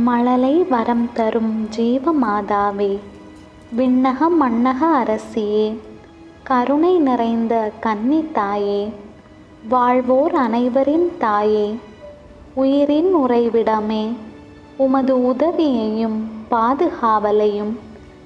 மழலை வரம் தரும் ஜீவமாதாவே விண்ணக மண்ணக அரசியே கருணை நிறைந்த கன்னி தாயே வாழ்வோர் அனைவரின் தாயே உயிரின் உறைவிடமே உமது உதவியையும் பாதுகாவலையும்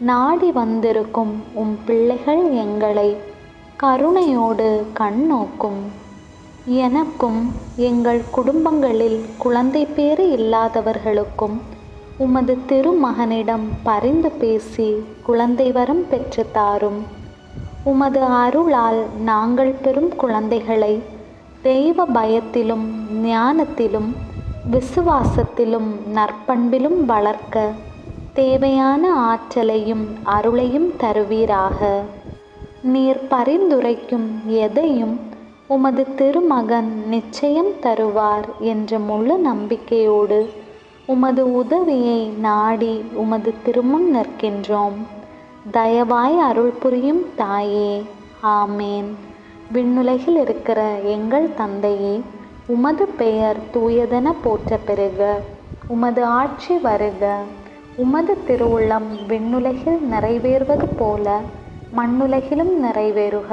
நாடி வந்திருக்கும் உம் பிள்ளைகள் எங்களை கருணையோடு கண்ணோக்கும் எனக்கும் எங்கள் குடும்பங்களில் குழந்தை பேறு இல்லாதவர்களுக்கும் உமது திருமகனிடம் பரிந்து பேசி குழந்தை வரம் பெற்று தாரும். உமது அருளால் நாங்கள் பெறும் குழந்தைகளை தெய்வ பயத்திலும் ஞானத்திலும் விசுவாசத்திலும் நற்பண்பிலும் வளர்க்க தேவையான ஆற்றலையும் அருளையும் தருவீராக. நீர் பரிந்துரைக்கும் எதையும் உமது திருமகன் நிச்சயம் தருவார் என்ற முழு நம்பிக்கையோடு உமது உதவியை நாடி உமது திருமுன் நிற்கின்றோம். தயவாய் அருள் புரியும் தாயே. ஆமேன். விண்ணுலகில் இருக்கிற எங்கள் தந்தையே உமது பெயர் தூயதென போற்ற பெருக உமது ஆட்சி வருக. உமது திருவுள்ளம் விண்ணுலகில் நிறைவேறுவது போல மண்ணுலகிலும் நிறைவேறுக.